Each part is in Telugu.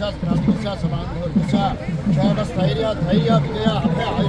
విశ్వాస విశ్వాస క్రాంతి విశ్వాస బాంధవ విశ్వాస క్షేమ స్థైర్య ధైర్య విజయ అభయ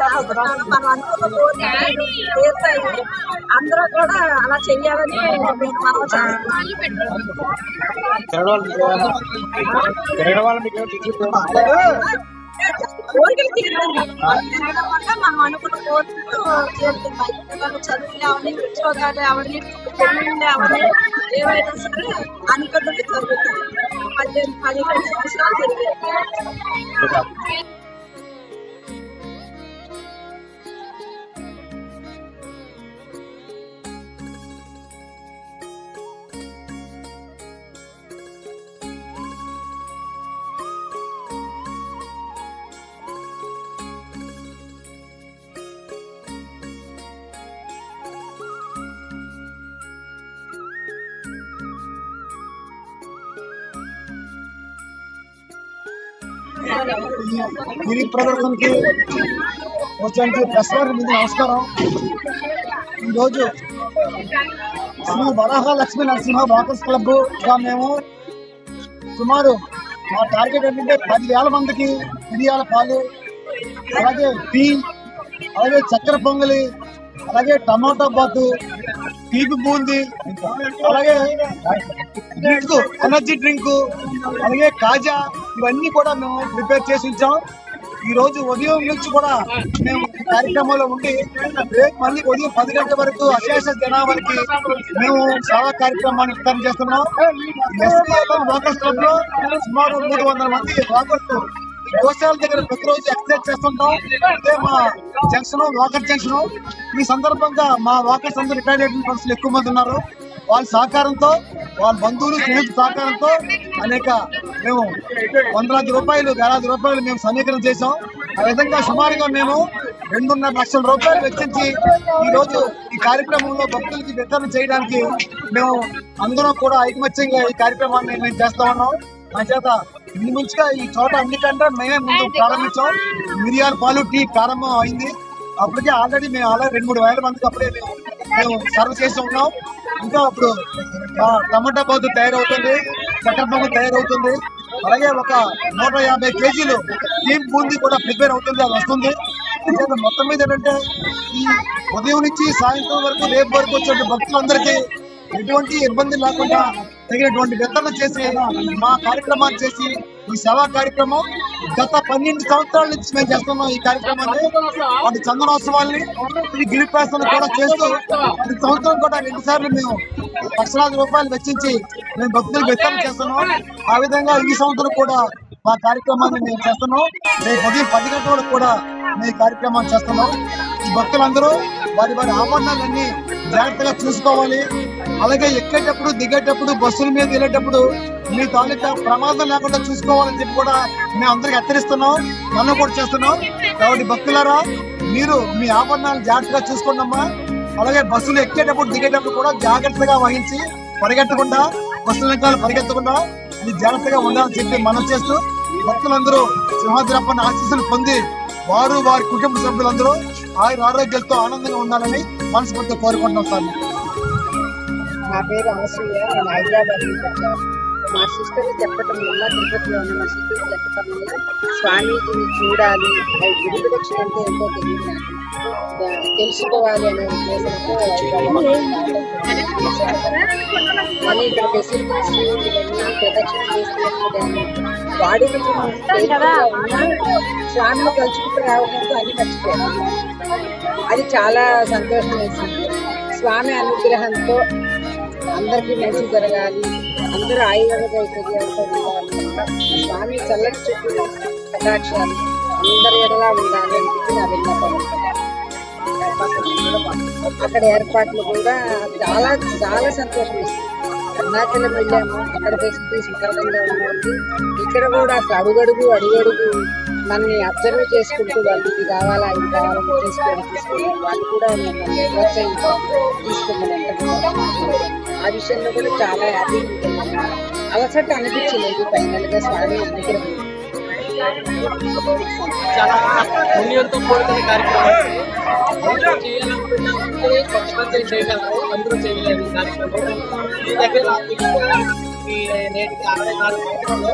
మనం అనుకున్న అందరూ కూడా అలా చెయ్యాలని మీకు మనం చేస్తున్నాం కోరికలు తిరగడం వల్ల మనం అనుకున్న కోరికలు తీరుతున్నాయి పిల్లలు చదువులు అవన్నీ ఉద్యోగాలు అవన్నీ పెళ్ళిళ్ళు అవన్నీ ఏవైనా సరే అనుకున్నవి జరుగుతాయి పద్దెనిమిది సంవత్సరాలు తిరిగి గిరి ప్రదర్శనకి వచ్చే ప్రెస్ వారి ముందు నమస్కారం. ఈరోజు శ్రీ వరాహ లక్ష్మీ నరసింహ వాకర్స్ క్లబ్గా మేము సుమారు మా టార్గెట్ ఏంటంటే పదివేల మందికి మిరియాల పాలు అలాగే టీ అలాగే చక్కెర పొంగలి అలాగే టమాటా బాతు తీపి బూంది అలాగే డ్రింక్ ఎనర్జీ డ్రింక్ అలాగే కాజా ఇవన్నీ కూడా మేము ప్రిపేర్ చేసి ఉంచాం. ఈ రోజు ఉదయం నుంచి కూడా మేము కార్యక్రమంలో ఉండి రేపు మళ్ళీ ఉదయం పది గంటల వరకు అశేష జనాభాకి మేము చాలా కార్యక్రమాన్ని విస్తరణ చేస్తున్నాం. ఎస్పీఎల్ వాకర్స్ క్లబ్లో సుమారు మూడు వందల మంది వాకర్స్ గోశాల దగ్గర ప్రతిరోజు ఎక్సైజ్ చేస్తుంటాం. అదే మా జంక్షన్ వాకర్ జంక్షన్ ఈ సందర్భంగా మా వాకర్స్ అందరూ రిటైర్డ్ అయిన పర్సన్లు ఎక్కువ మంది ఉన్నారు. వాళ్ళ సహకారంతో వాళ్ళ బంధువులు స్నేహితుల సహకారంతో అనేక మేము వందలాది రూపాయలు వేలాది రూపాయలు మేము సమీకరణ చేశాం. ఆ విధంగా సుమారుగా మేము రెండున్నర లక్షల రూపాయలు వెచ్చించి ఈరోజు ఈ కార్యక్రమంలో భక్తులకి వితరణ చేయడానికి మేము అందరం కూడా ఐకమత్యంగా ఈ కార్యక్రమాన్ని మేము చేస్తా ఉన్నాం. మా చేత ముంచుగా ఈ చోట అన్నికంటే మేమే ముందు ప్రారంభించాం. మిరియాల పాలు టీ ప్రారంభం అయింది. అప్పటికే ఆల్రెడీ మేము ఆల్రెడీ రెండు మూడు వేల మందికి అప్పుడే మేము సర్వ్ చేసి ఉన్నాం. ఇంకా అప్పుడు టమాటా బాతు తయారవుతుంది చక్కెర పొంగు తయారవుతుంది. అలాగే ఒక నూట యాభై కేజీలు టీమ్ బూందీ కూడా ప్రిపేర్ అవుతుంది అది వస్తుంది. మొత్తం మీద ఏంటంటే ఈ ఉదయం నుంచి సాయంత్రం వరకు రేపు వరకు వచ్చే భక్తులందరికీ ఎటువంటి ఇబ్బంది లేకుండా తగినటువంటి విత్తనం చేసి మా కార్యక్రమాన్ని చేసి ఈ సేవా కార్యక్రమం గత పన్నెండు సంవత్సరాల నుంచి మేము చేస్తున్నాం ఈ కార్యక్రమాన్ని. వాటి చందనోత్సవాల్ని ఈ గిరిప్రాసన కూడా చేస్తూ ప్రతి సంవత్సరం కూడా రెండు సార్లు మేము లక్షలాది రూపాయలు వెచ్చించి మేము భక్తులకు వ్యక్తం చేస్తున్నాం. ఆ విధంగా ఈ సంవత్సరం కూడా మా కార్యక్రమాన్ని మేము చేస్తున్నాం. రేపు ఉదయం పది గంటలకు కూడా మేము కార్యక్రమాన్ని చేస్తున్నాం. ఈ భక్తులందరూ వారి వారి ఆభరణాలన్నీ జాగ్రత్తగా చూసుకోవాలి. అలాగే ఎక్కేటప్పుడు దిగేటప్పుడు బస్సుల మీద వెళ్ళేటప్పుడు మీ తాలూకా ప్రమాదం లేకుండా చూసుకోవాలని చెప్పి కూడా మేము అందరికి హెచ్చరిస్తున్నాం. మనం కూడా చేస్తున్నాం. కాబట్టి భక్తులారా మీరు మీ ఆభరణాలు జాగ్రత్తగా చూసుకోండమ్మా. అలాగే బస్సులు ఎక్కేటప్పుడు దిగేటప్పుడు కూడా జాగ్రత్తగా వహించి పరిగెత్తకుండా బస్సుల వెనకాల పరిగెత్తకుండా ఇది జాగ్రత్తగా ఉండాలని చెప్పి మనం చేస్తూ భక్తులందరూ సింహాద్రప్పని ఆశీస్సులు పొంది వారు వారి కుటుంబ సభ్యులందరూ ఆయుర ఆరోగ్యాలతో ఆనందంగా ఉండాలని మనస్ఫూర్తిగా కోరుకుంటున్నాం సార్. నా పేరు అనసూయ. నేను హైదరాబాద్ నుంచి మా సిస్టర్ చెప్పటం వల్ల తిరుపతిలో ఉన్న మా సిస్టర్ చెప్పటం వల్ల స్వామీజీని చూడాలి. అది గుడి ప్రదక్షిణ అంటే ఎంతో తెలియదు నాకు. తెలుసుకోవాలి అనే ఉద్దేశంతో మళ్ళీ ఇక్కడ ఫెసిలిటీస్ ప్రదక్షిణ చేస్తున్నప్పుడు వాడి స్వామిని కలుసుకుంటూ రావడంతో అన్ని మర్చిపోయాను. అది చాలా సంతోషం వేసింది. స్వామి అనుగ్రహంతో అందరికీ మంచి జరగాలి. అందరూ ఆయుర్వేద అవుతుంది ఉండాలి. స్వామి చల్లటి చుట్టూ కటాక్షాలు అందరి ఎడలా ఉండాలి అని చెప్పి నా విన్నపం. అక్కడ ఏర్పాట్లు కూడా చాలా చాలా సంతోషం ఇస్తుంది అరుణాచలం వెళ్ళాము. అక్కడ ఫెసిలిటీస్ విపరీతంగా ఉన్నాయి ఇక్కడ కూడా అసలు అడుగడుగు అడుగడుగు మనల్ని అబ్జర్వ్ చేసుకుంటూ వాళ్ళు ఇది కావాలా ఇది కావాలా ఇది తీసుకోండి వాళ్ళు కూడా ప్రోత్సహించాలి ప్రోత్సహించారు తీసుకోమని అంటారు. ఆ విషయంలో కూడా చాలా హ్యాపీ అలసట అనిపించలేదు ఫైనల్గా స్వామి అనుగ్రహం చాలా పుణ్యంతో కూడుకున్న కార్యక్రమం అందరూ చేయాలనుకున్నా అందరూ కొంతమంది చేయగలరు అందరూ చేయలేరు ఈ కార్యక్రమం ఈ దగ్గర ఈ నేటికి అరవై నాలుగు సంవత్సరాలు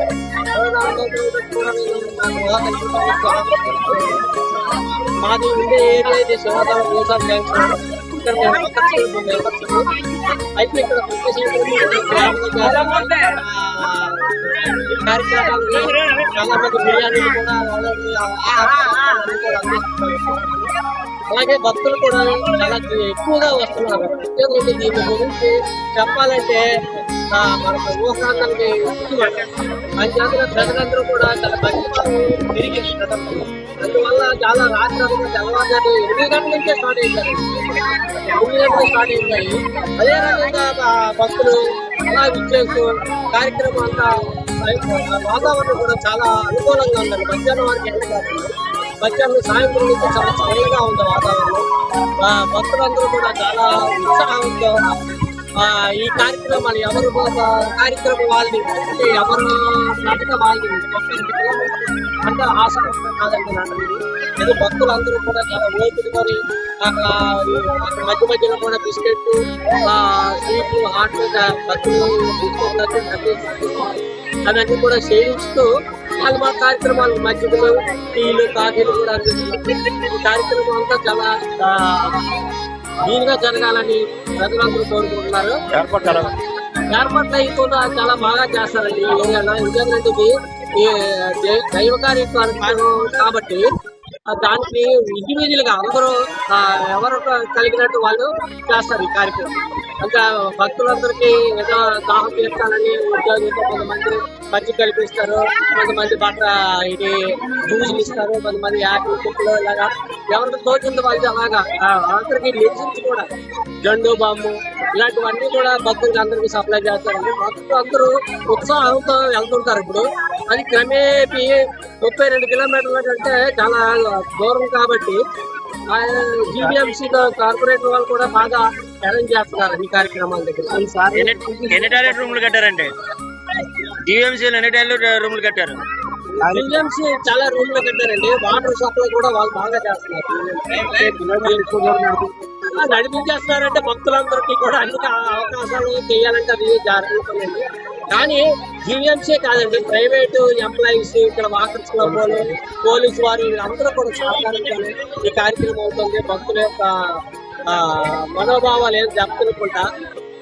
అరవై నాలుగు సంవత్సరాలు కూడా నేను నాకు ఊహ కల్పించడానికి చాలా కష్టపడుతున్నాను. మాది ఉండే ఏరియా ఇది శివాదాం వ్యవసాయ జంక్షన్ ఇక్కడ అయితే ఇక్కడ కార్యక్రమాలు చాలా మంది బిర్యానీలు కూడా అలాగే భక్తులు కూడా చాలా ఎక్కువగా వస్తున్నారు ప్రత్యేకంగా దీని గురించి చెప్పాలంటే ఆ, మనకు ప్రజలందరూ కూడా చాలా మంచి తిరిగి అందువల్ల చాలా రాత్రి తెల్లవారు ఎనిమిది గంటల నుంచే స్టార్ట్ అయ్యారు ఎనిమిది గంటలు స్టార్ట్ అయింది. అదే రకంగా భక్తులు అలా విచ్చేస్తూ కార్యక్రమం అంతా వాతావరణం కూడా చాలా అనుకూలంగా ఉందండి. మధ్యాహ్నం వారికి ఎండ కాకుండా మధ్యాహ్నం సాయంత్రం నుంచి చాలా చల్లగా ఉంది వాతావరణం. ఆ, భక్తులందరూ కూడా చాలా ఉత్సాహంతో ఈ కార్యక్రమాలు ఎవరు కార్యక్రమం వాళ్ళని ఎవరు నటన వాళ్ళని అంటే ఆసక్తి కాదండి ఇది. భక్తులందరూ కూడా చాలా ఓపికతోని మధ్య మధ్యలో కూడా బిస్కెట్ స్వీట్లు హాట్ భక్తులు తీసుకుంటారు అవన్నీ కూడా సేవిస్తూ వాళ్ళు మా కార్యక్రమాలు మధ్యలో టీలు కాఫీలు కూడా అందిస్తున్నారు. ఈ కార్యక్రమం అంతా చాలా దీనిగా జరగాలని ప్రజలందరూ కోరుకుంటున్నారు. ఏర్పాట్లు కూడా చాలా బాగా చేస్తారండి ఎందుకంటే ఈ దైవ కార్యక్రమం కాబట్టి దానికి ఇండివిజువల్గా అందరూ ఎవరు కలిగినట్టు వాళ్ళు చేస్తారు ఈ కార్యక్రమం. ఇంకా భక్తులందరికీ ఏదో దాహం తీర్చాలని ఉద్యోగంతో కొంతమంది మధ్య కల్పిస్తారు కొంతమంది బట్ట ఇది జ్యూసులు ఇస్తారు కొంతమంది యాపిల్ కుక్కలు ఇలాగా. ఎవరికి తోచింది వాళ్ళు అలాగా. అందరికీ ఆఖరికి మెడిసిన్స్ కూడా. జండు బాంబు ఇలాంటివన్నీ కూడా భక్తులకి అందరికీ సప్లై చేస్తారండి. భక్తులు అందరూ ఉత్సాహంతో వెళ్తుంటారు ఇప్పుడు. అది క్రమేపీ ముప్పై రెండు కిలోమీటర్ల కంటే చాలా దూరం కాబట్టి జీబీఎంసీ కార్పొరేటర్ వాళ్ళు కూడా బాగా అరేంజ్ చేస్తున్నారు ఈ కార్యక్రమాల దగ్గర. సార్ ఎన్ని టాయిలెట్ రూమ్లు కట్టారండి? జీవీఎంసీలు ఎన్ని టాయిలెట్ రూమ్లు కట్టారు? జీబీఎంసీ చాలా రూమ్లు కట్టారండి. వాటర్ సప్లై కూడా వాళ్ళు బాగా చేస్తున్నారు. నడిపించేస్తున్నారంటే భక్తులందరికీ కూడా అన్ని అవకాశాలు చేయాలంటే అది జరుగుతుందండి కానీ జీవీఎంసీ కాదండి ప్రైవేట్ ఎంప్లాయీస్ ఇక్కడ వాకర్స్ క్లబ్ వాళ్ళు పోలీసు వారు వీళ్ళందరూ కూడా సహకారంతో ఈ కార్యక్రమం అవుతుంది భక్తుల యొక్క మనోభావాలు ఏం దెబ్బతినకుండా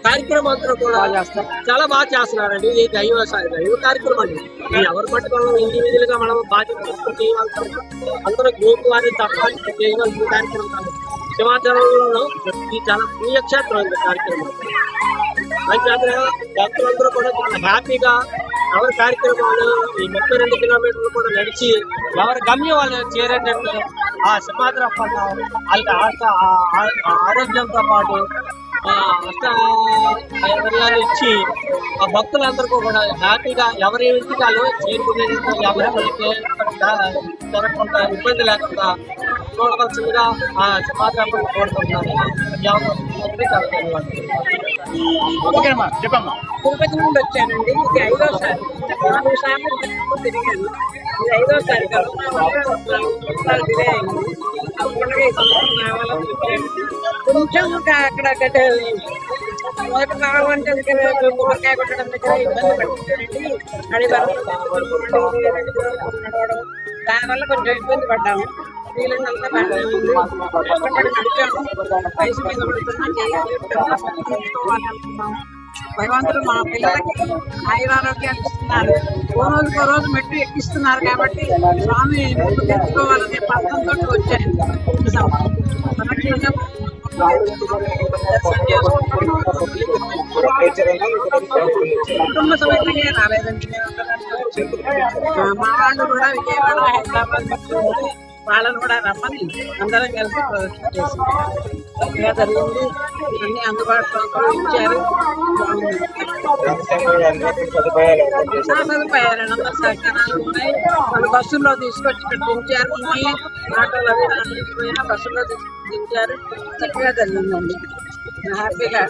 కార్యక్రమం అంతా కూడా చాలా బాగా చేస్తున్నారండి. ఈ దైవ దైవ కార్యక్రమం అండి. ఎవరు పట్టుకోవడం ఇండివిజువల్గా మనం బాధ్యత తీసుకుని అందరూ గ్రూప్ వారి తప్ప చేయవలసిన కార్యక్రమం కాదు ఇది చాలా పుణ్యక్షేత్రం ఇది కార్యక్రమం. అంచేత భక్తులందరూ కూడా చాలా హ్యాపీగా ఎవరి కార్యక్రమాలు ఈ ముప్పై రెండు కిలోమీటర్లు కూడా నడిచి ఎవరి గమ్యం వాళ్ళు చేరేటట్టు ఆ సింహాద్ర పట్ల వాళ్ళకి ఆశ- ఆ- ఆ- ఆరోగ్యంతో పాటు ఆ ఇచ్చి ఆ భక్తులందరికీ కూడా హ్యాపీగా ఎవరి ఇంటికి వాళ్ళు చేరుకునే ఎవరికి జరగకుండా ఇబ్బంది లేకుండా చూడవలసిందిగా కోరుకుంటున్నాను ఓకేమ్మా చెప్పమ్మా. తిరుపతి నుండి వచ్చానండి. ఇది ఐదోసారి నాలుగు సార్లు తిరిగాను. ఇది ఐదోసారి డిలే అయింది చెప్పాను. కొంచెం ఒక అక్కడ మొదట రావాలంటే దగ్గర కొబ్బరికాయ కొట్టడం దగ్గర ఇబ్బంది పడుతుందండి. అది దానివల్ల కొంచెం ఇబ్బంది పడ్డాము. వీళ్ళంతా బాగానే ఉంది కష్టపడి నడిచాము వయసు మీద పడుతున్నా చేయాలి అనుకున్నాము భగవంతుడు మా పిల్లలకి ఆయురారోగ్యాలు ఇస్తున్నారు ఓ రోజుకు ఓ రోజు మెట్టు ఎక్కిస్తున్నారు కాబట్టి స్వామి మెట్టు తెచ్చుకోవాలనే పథకంతో వచ్చాను ఈ సంవత్సరం. సమక్షంగా దర్శనం చేసుకుంటున్నాం. కుటుంబ సమేతంగా రాలేదండి మేము ఆ, మా వాళ్ళు కూడా విజయవాడ హైదరాబాద్ నుంచి ఉంటే వాళ్ళని కూడా రమ్మని అందరం కలిసి ప్రదర్శన చేసింది జరిగింది. అన్ని అందుబాటులో ఇచ్చారు సదుపాయాలు అందరు సహకారాలు ఉన్నాయి. వాళ్ళు బస్సుల్లో తీసుకొచ్చి ఇక్కడ దించారు. ఉన్నాయి ఆటోలు అవి రాకపోయినా బస్సుల్లో తీసుకొచ్చి దించారు. చక్కగా జరిగిందండి. హ్యాపీగా.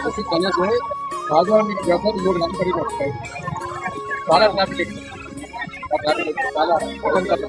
వచ్చి కనీసం రాజధాని వ్యాపారం మూడు గంటలు పడి పడతాయి చాలా ట్రాఫిక్ ఎక్కువ ఆ ట్రాఫిక్ ఎక్కువ. చాలా ఇబ్బంది చాలా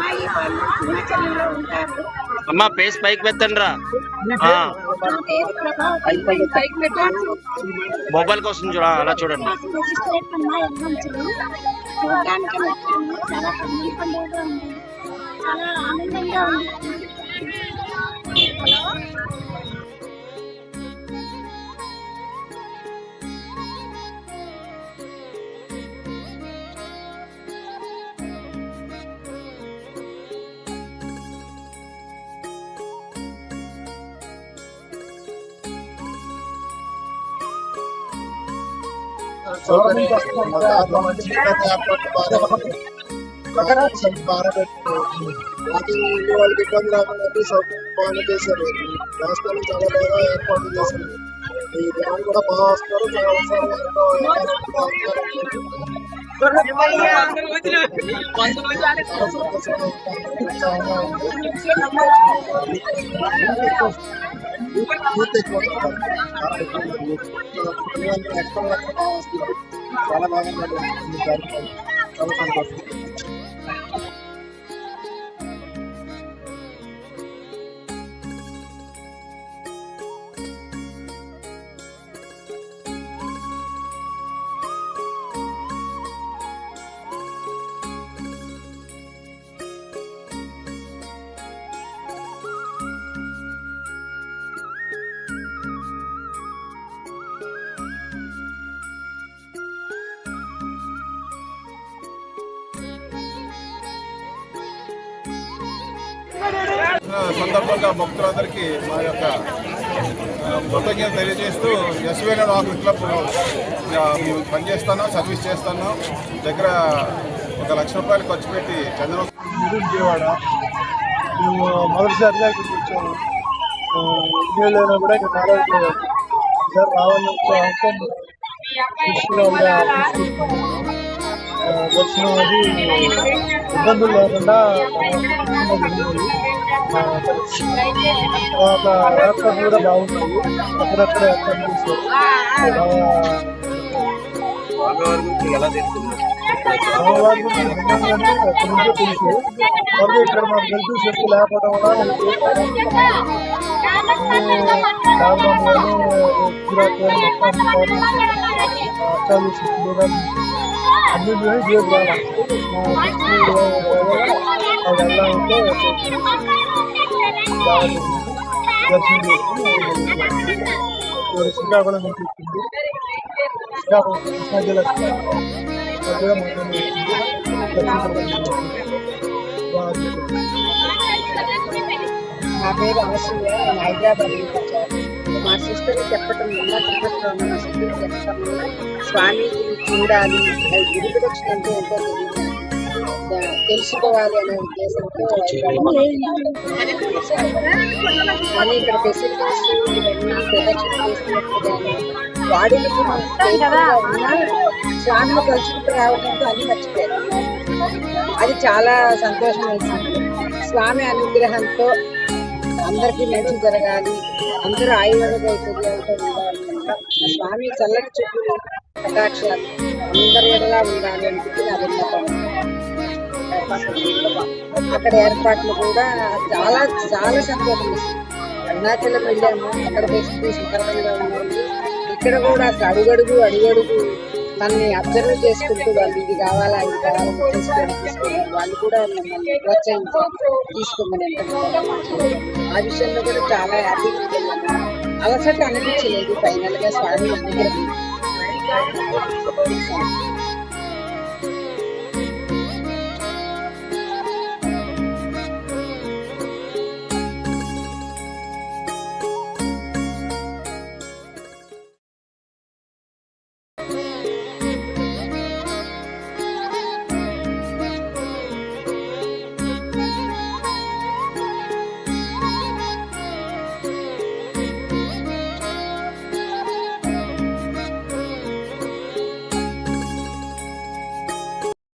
అమ్మాయి వాళ్ళు హిమాచల్లో ఉంటారు. అమ్మా పేస్ పైకి పెట్టండి రా ఆ, నా పేరు ప్రభావతి పైకి పెట్టాను మొబైల్ కోసం చూడ అలా చూడండి. చూడడానికి వచ్చాము చాలా ఆనందంగా ఉంది. అది వాళ్ళకి ఇబ్బంది రాకుండా సౌకర్యం బాగా చేశారు రాష్ట్రాలు చాలా బాగా ఏర్పాట్లు చేశారు ఈ జనాలు కూడా బాగా వస్తారు చాలా అవసరం ఎంతో చాలా బాగా జరిగింది ఈ చాలా సంతోషం సందర్భంగా భక్తులందరికీ మా యొక్క కృతజ్ఞత తెలియజేస్తూ ఎస్వీఎన్ ఆఫీస్ క్లబ్ మేము పనిచేస్తాను సర్వీస్ చేస్తాను. దగ్గర ఒక లక్ష రూపాయలు ఖర్చు పెట్టి చంద్రబాబు విజయవాడ మేము మొదటిసారిగా ఇక్కడికి వచ్చాము. ఇండియాలో కూడా ఇక్కడ కాలేజీలో సార్ రావాలని అవసరం దర్శనం అది ఇబ్బందులు లేకుండా ఒక జరిగింది. తర్వాత కూడా బాగుంటుంది అక్కడక్కడ ఏర్పాటు చేశారు అమ్మవారి గురించి తెలుసు మరి ఇక్కడ మాకు హెల్త్ సేఫ్టీ లేకపోవడం వల్ల లాక్డౌన్ శ్రీకాకుళం నుంచి వచ్చింది శ్రీకాకుళం కృష్ణా జిల్లా అది కూడా మాకు దర్శించడం బాగా జరిగింది. నా పేరు అనసూయ నేను హైదరాబాద్ నుంచి వచ్చాను మా సిస్టర్ చెప్పటం వల్ల తిరుపతిలో ఉన్న మా సిస్టర్ చెప్పటం వల్ల స్వామీజీని చూడాలి. అది గిరి ప్రదక్షిణ అంటే దా- తెలుసుకోవాలి అనే ఉద్దేశంతో కానీ ఇక్కడ ఫెసిలిటీస్ ఇవన్నీ ప్రదక్షిణ చేస్తున్నప్పుడు కానీ వాడికి ఉన్నా స్వామిని కలుసుకుంటూ రావడంతో అన్ని మర్చిపోయారు అది చాలా సంతోషం వేసింది. స్వామి అనుగ్రహంతో అందరికీ మంచి జరగాలి అందరూ ఆయుర్వేద ఐశ్వర్యాలతో ఉండాలనుకుంటా స్వామి చల్లటి చూపులు కటాక్షాలు అందరి ఎడలా ఉండాలి చెప్పి నా విన్నపం అక్కడ ఏర్పాట్లు కూడా చాలా చాలా సంతోషం. అరుణాచలం వెళ్ళాము అక్కడ ఫెసిలిటీస్ విపరీతంగా ఉన్నాము ఇక్కడ కూడా అడుగడుగు అడుగడుగు తనని అబ్జర్వ్ చేసుకుంటూ వాళ్ళు ఇది కావాలా ఇది కావాలా తీసుకొని వాళ్ళు కూడా మమ్మల్ని ప్రోత్సహించారు తీసుకోమని ఆ విషయంలో కూడా చాలా హ్యాపీ అలసట అనిపించలేదు. ఫైనల్గా స్వామి అనుగ్రహం